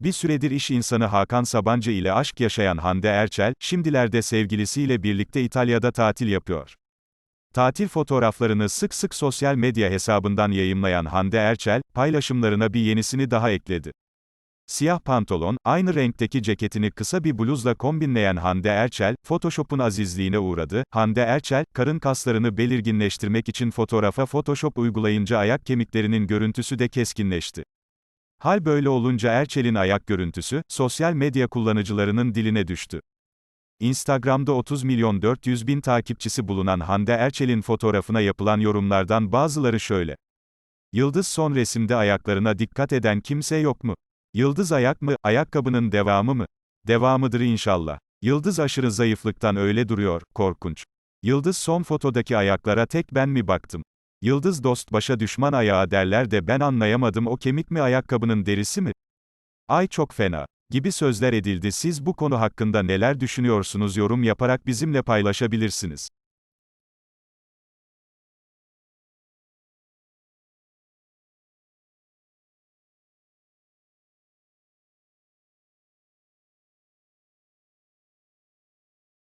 Bir süredir iş insanı Hakan Sabancı ile aşk yaşayan Hande Erçel, şimdilerde sevgilisiyle birlikte İtalya'da tatil yapıyor. Tatil fotoğraflarını sık sık sosyal medya hesabından yayımlayan Hande Erçel, paylaşımlarına bir yenisini daha ekledi. Siyah pantolon, aynı renkteki ceketini kısa bir bluzla kombinleyen Hande Erçel, Photoshop'un azizliğine uğradı. Hande Erçel, karın kaslarını belirginleştirmek için fotoğrafa Photoshop uygulayınca ayak kemiklerinin görüntüsü de keskinleşti. Hal böyle olunca Erçel'in ayak görüntüsü, sosyal medya kullanıcılarının diline düştü. Instagram'da 30 milyon 400 bin takipçisi bulunan Hande Erçel'in fotoğrafına yapılan yorumlardan bazıları şöyle. Yıldız son resimde ayaklarına dikkat eden kimse yok mu? Yıldız ayak mı, ayakkabının devamı mı? Devamıdır inşallah. Yıldız aşırı zayıflıktan öyle duruyor, korkunç. Yıldız son fotodaki ayaklara tek ben mi baktım? Yıldız dost başa düşman ayağı derler de ben anlayamadım o kemik mi ayakkabının derisi mi? Ay çok fena. Gibi sözler edildi siz bu konu hakkında neler düşünüyorsunuz yorum yaparak bizimle paylaşabilirsiniz.